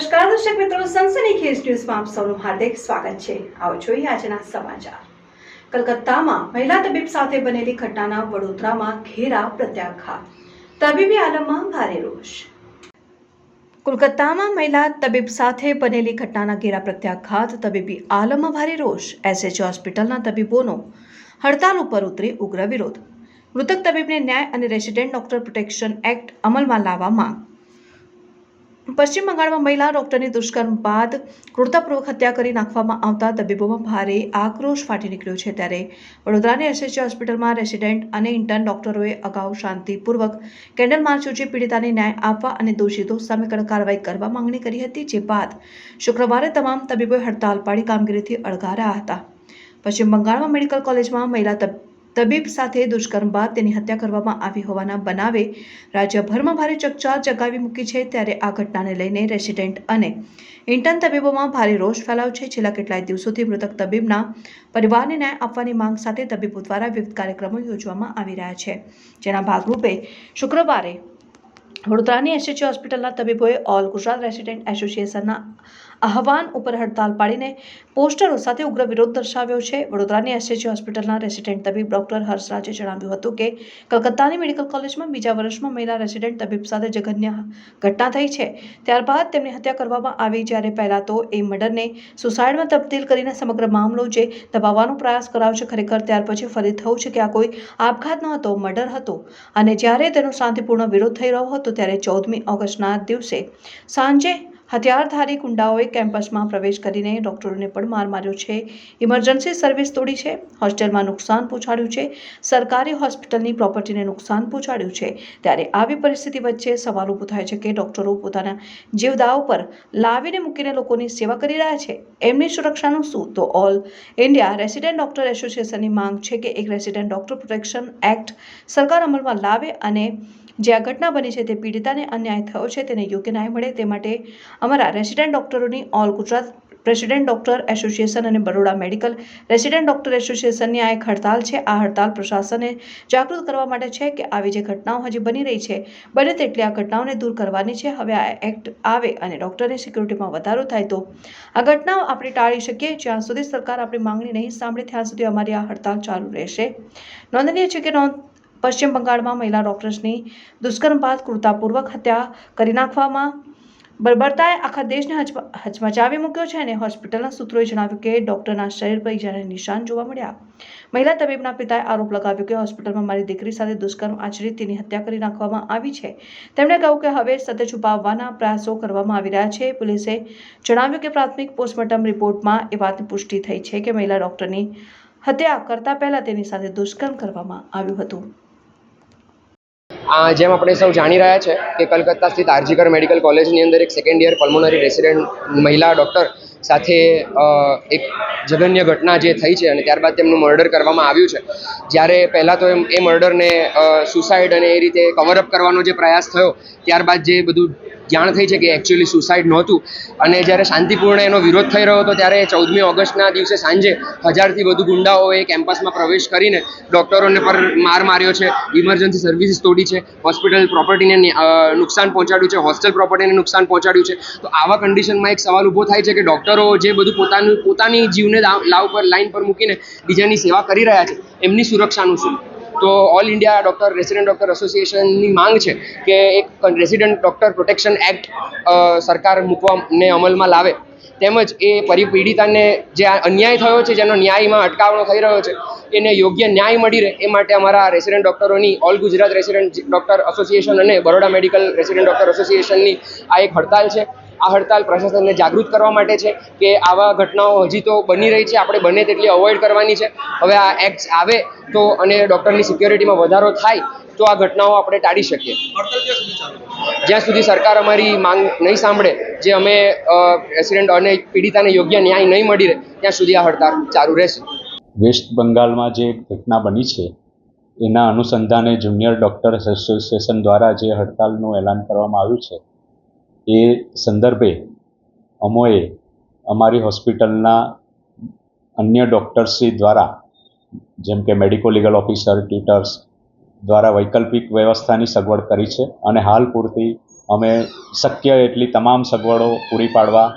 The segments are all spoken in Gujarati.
નમસ્કાર, દર્શક મિત્રો, સનસની ન્યૂઝમાં આપ સૌનું હાર્દિક સ્વાગત છે. આવો જોઈએ આજના સમાચાર. કલકત્તામાં મહિલા તબીબ સાથે બનેલી ઘટનાના વડોદરામાં ઘેરા પ્રત્યાઘાત. તબીબી આલમમાં ભારે રોષ. કોલકાતામાં મહિલા તબીબ સાથે બનેલી ઘટનાના ઘેરા પ્રત્યાઘાત. તબીબી આલમમાં ભારે રોષ. એસએચ હોસ્પિટલના તબીબોનો હડતાલ ઉપર ઉતરી ઉગ્ર વિરોધ. મૃતક તબીબને ન્યાય અને રેસિડેન્ટ ડોક્ટર પ્રોટેક્શન એક્ટ અમલમાં લાવવા માંગ. પશ્ચિમ બંગાળમાં મહિલા ડોક્ટરની દુષ્કર્મ બાદ ક્રૂરતાપૂર્વક હત્યા કરી નાખવામાં આવતા તબીબોમાં ભારે આક્રોશ ફાટી નીકળ્યો છે ત્યારે વડોદરાની એસએચસી હોસ્પિટલમાં રેસિડેન્ટ અને ઇન્ટર્ન ડોક્ટરોએ અગાઉ શાંતિપૂર્વક કેન્ડલ માર્ચ યોજી પીડિતાને ન્યાય આપવા અને દોષિતો સામે કડક કાર્યવાહી કરવા માંગણી કરી હતી, જે બાદ શુક્રવારે તમામ તબીબોએ હડતાલ પાડી કામગીરીથી અળગા રહ્યા હતા. પશ્ચિમ બંગાળમાં મેડિકલ કોલેજમાં મહિલા તબીબ સાથે દુષ્કર્મ બાદ તેની હત્યા કરવામાં આવી હોવાના બનાવે રાજ્યભરમાં ભારે ચકચાર જગાવી મૂકી છે ત્યારે આ ઘટનાને લઈને રેસિડેન્ટ અને ઇન્ટર્ન તબીબોમાં ભારે રોષ ફેલાવ છે. છેલ્લા કેટલાય દિવસોથી મૃતક તબીબના પરિવારને ન્યાય આપવાની માંગ સાથે તબીબો દ્વારા વિવિધ કાર્યક્રમો યોજવામાં આવી રહ્યા છે. જેના ભાગરૂપે શુક્રવારે વડોદરાની એસએચયુ હોસ્પિટલના તબીબોએ ઓલ ગુજરાત રેસિડેન્ટ એસોસિએશનના આહવાન ઉપર હડતાલ પાડીને પોસ્ટરો સાથે ઉગ્ર વિરોધ દર્શાવ્યો છે. વડોદરાની એસએચજી હોસ્પિટલના રેસિડેન્ટ તબીબ ડોક્ટર હર્ષરાજે જણાવ્યું હતું કે, કલકત્તાની મેડિકલ કોલેજમાં બીજા વર્ષમાં મહિલા રેસિડેન્ટ તબીબ સાથે જઘન્ય ઘટના થઈ છે. ત્યારબાદ તેમની હત્યા કરવામાં આવી જ્યારે પહેલાં તો એ મર્ડરને સુસાઇડમાં તબદીલ કરીને સમગ્ર મામલો જે દબાવવાનો પ્રયાસ કરાયો છે ખરેખર ત્યાર પછી ફરી થયું છે કે આ કોઈ આપઘાત ન હતો, મર્ડર હતો. અને જ્યારે તેનો શાંતિપૂર્ણ વિરોધ થઈ રહ્યો હતો ત્યારે ચૌદમી ઓગસ્ટના દિવસે સાંજે હથિયારધારી ગુંડાઓએ કેમ્પસમાં પ્રવેશ કરીને ડોક્ટરોને પણ માર માર્યો છે. ઇમરજન્સી સર્વિસ તોડી છે. હોસ્ટેલમાં નુકસાન પહોંચાડ્યું છે. સરકારી હોસ્પિટલની પ્રોપર્ટીને નુકસાન પહોંચાડ્યું છે. ત્યારે આવી પરિસ્થિતિ વચ્ચે સવાલ ઊભો થાય છે કે ડોક્ટરો પોતાના જીવદાવ પર લાવીને મૂકીને લોકોની સેવા કરી રહ્યા છે. એમની સુરક્ષાનું શું? તો ઓલ ઇન્ડિયા રેસિડેન્ટ ડોક્ટર એસોસિએશનની માંગ છે કે એક રેસિડેન્ટ ડોક્ટર પ્રોટેક્શન એક્ટ સરકાર અમલમાં લાવે અને જે આ ઘટના બની છે તે પીડિતાને અન્યાય થયો છે, તેને યોગ્ય ન્યાય મળે તે માટે અમારા રેસિડેન્ટ ડોક્ટરોની all Gujarat president doctor association અને બરોડા મેડિકલ રેસિડેન્ટ ડોક્ટર એસોસિએશનની આ એક હડતાલ છે. આ હડતાલ પ્રશાસને જાગૃત કરવા માટે છે કે આવી જે ઘટનાઓ હજી બની રહી છે, બને તેટલી આ ઘટનાઓને દૂર કરવાની છે. હવે આ એક્ટ આવે અને ડોક્ટરની સિક્યુરિટીમાં વધારો થાય તો આ ઘટનાઓ આપણે ટાળી શકીએ. જ્યાં સુધી સરકાર આપણી માંગણી નહીં સાંભળે, ત્યાં સુધી અમારી આ હડતાલ ચાલુ રહેશે. નોંધનીય છે કે નોંધ પશ્ચિમ બંગાળમાં મહિલા ડોક્ટર્સની દુષ્કર્મ બાદ ક્રૂરતાપૂર્વક હત્યા કરી નાખવામાં બર્બરતાએ આખા દેશને હચમ- હચમચાવી મૂક્યો છે અને હોસ્પિટલના સૂત્રોએ જણાવ્યું કે ડોક્ટરના શરીર પર ઈજાના નિશાન જોવા મળ્યા. મહિલા તબીબના પિતાએ આરોપ લગાવ્યો કે હોસ્પિટલમાં મારી દીકરી સાથે દુષ્કર્મ આચરી તેની હત્યા કરી નાખવામાં આવી છે. તેમણે કહ્યું કે હવે સત્ય છુપાવવાના પ્રયાસો કરવામાં આવી રહ્યા છે. પોલીસે જણાવ્યું કે પ્રાથમિક પોસ્ટમોર્ટમ રિપોર્ટમાં એ વાતની પુષ્ટિ થઈ છે કે મહિલા ડોક્ટરની હત્યા કરતા પહેલા તેની સાથે દુષ્કર્મ કરવામાં આવ્યું હતું. જેમ આપણે સૌ જાણી રહ્યા છે કે કલકત્તા સ્થિત આરજીકર મેડિકલ કોલેજની અંદર એક સેકન્ડ યર પલ્મોનરી રેસિડેન્ટ મહિલા ડૉક્ટર સાથે એક જઘન્ય ઘટના જે થઈ છે અને ત્યારબાદ તેમનું મર્ડર કરવામાં આવ્યું છે. જ્યારે પહેલાં તો એમ, એ મર્ડરને સુસાઇડ અને એ રીતે કવરઅપ કરવાનો જે પ્રયાસ થયો, ત્યારબાદ જે બધું જાણ થઈ છે કે એકચ્યુઅલી સુસાઇડ નહોતું. અને જ્યારે શાંતિપૂર્ણ એનો વિરોધ થઈ રહ્યો હતો, ત્યારે ચૌદમી ઓગસ્ટના દિવસે સાંજે હજારથી વધુ ગુંડાઓએ કેમ્પસમાં પ્રવેશ કરીને ડૉક્ટરોને પર માર માર્યો છે. ઇમરજન્સી સર્વિસીસ તોડી છે. હોસ્પિટલ પ્રોપર્ટીને નુકસાન પહોંચાડ્યું છે. હોસ્ટેલ પ્રોપર્ટીને નુકસાન પહોંચાડ્યું છે. તો આવા કન્ડિશનમાં એક સવાલ ઊભો થાય છે કે ડૉક્ટરો જે બધું પોતાનું, પોતાની જીવને લાવ પર, લાઈન પર મૂકીને બીજાની સેવા કરી રહ્યા છે, એમની સુરક્ષાનું શું? તો all India doctor resident doctor એસોસિએશનની માંગ છે કે એક રેસિડેન્ટ ડૉક્ટર પ્રોટેક્શન એક્ટ સરકાર મૂકવાને અમલમાં લાવે. તેમજ એ પરિપીડિતાને જે અન્યાય થયો છે, જેનો ન્યાયમાં અટકાવણો થઈ રહ્યો છે, એને યોગ્ય ન્યાય મળી રહે, એ માટે અમારા resident ડૉક્ટરોની all Gujarat resident doctor association અને બરોડા મેડિકલ રેસિડેન્ટ ડૉક્ટર એસોસિએશનની આ એક હડતાલ છે. આ હડતાલ પ્રશાસનને જાગૃત કરવા માટે છે કે આવા ઘટનાઓ હજી તો બની રહી છે આપણે બને તેટલી અવોઇડ કરવાની છે. હવે આ એક્ટ આવે તો અને ડૉક્ટરની સિક્યોરિટીમાં વધારો થાય તો આ ઘટનાઓ આપણે ટાળી શકીએ. જ્યાં સુધી સરકાર અમારી માંગ નહીં સાંભળે જે અમે પ્રેસિડેન્ટ અને પીડિતાને યોગ્ય ન્યાય નહીં મળી રહે ત્યાં સુધી આ હડતાલ ચાલુ રહેશે. વેસ્ટ બંગાળમાં જે ઘટના બની છે એના અનુસંધાને જુનિયર ડૉક્ટર એસોસિએશન દ્વારા જે હડતાલનું એલાન કરવામાં આવ્યું છે એ સંદર્ભે અમોએ અમારી હોસ્પિટલના અન્ય ડૉક્ટર્સશ્રી દ્વારા, જેમ કે મેડિકો લીગલ ઓફિસર, ટ્યુટર્સ દ્વારા વૈકલ્પિક વ્યવસ્થાની સગવડ કરી છે અને હાલ પૂરતી અમે શક્ય એટલી તમામ સગવડો પૂરી પાડવા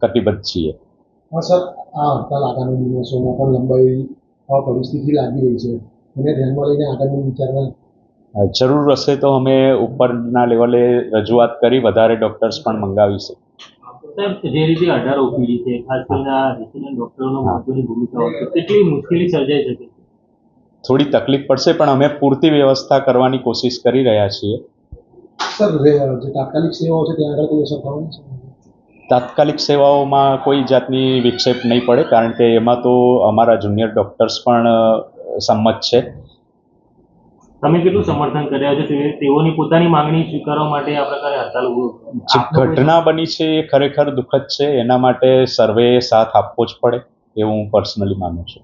કટિબદ્ધ છીએ. સર. આ હડતાલ આગામી દિવસોમાં પણ લંબાઈ પરિસ્થિતિ લાગી રહી છે. એને ધ્યાનમાં લઈને આગામી વિચારણા જરૂર હશે તો અમે ઉપરના લેવલે રજૂઆત કરી વધારે ડૉક્ટર્સ પણ મંગાવીશું. જે રીતે અઢાર ઓપીડી છે ખાસ કરીને આ મહત્વની ભૂમિકા હોય છે કેટલી મુશ્કેલી સર્જાઈ શકે થોડી તકલીફ પડશે પણ અમે પૂરતી વ્યવસ્થા કરવાની કોશિશ કરી રહ્યા છીએ. સર જે તાત્કાલિક સેવાઓ છે ત્યાં આગળ કોઈ અસર થવાની છે? તાત્કાલિક સેવાઓમાં કોઈ જાતની વિક્ષેપ નહીં પડે કારણ કે એમાં તો અમારા જુનિયર ડૉક્ટર્સ પણ સંમત છે. તમે કેટલું સમર્થન કર્યા છે? તે- તેઓની પોતાની માંગણી સ્વીકારવા માટે આ પ્રકારે હડતાલ જે ઘટના બની છે એ ખરેખર દુઃખદ છે. એના માટે સર્વે સાથ આપવો જ પડે એવું હું પર્સનલી માનું છું.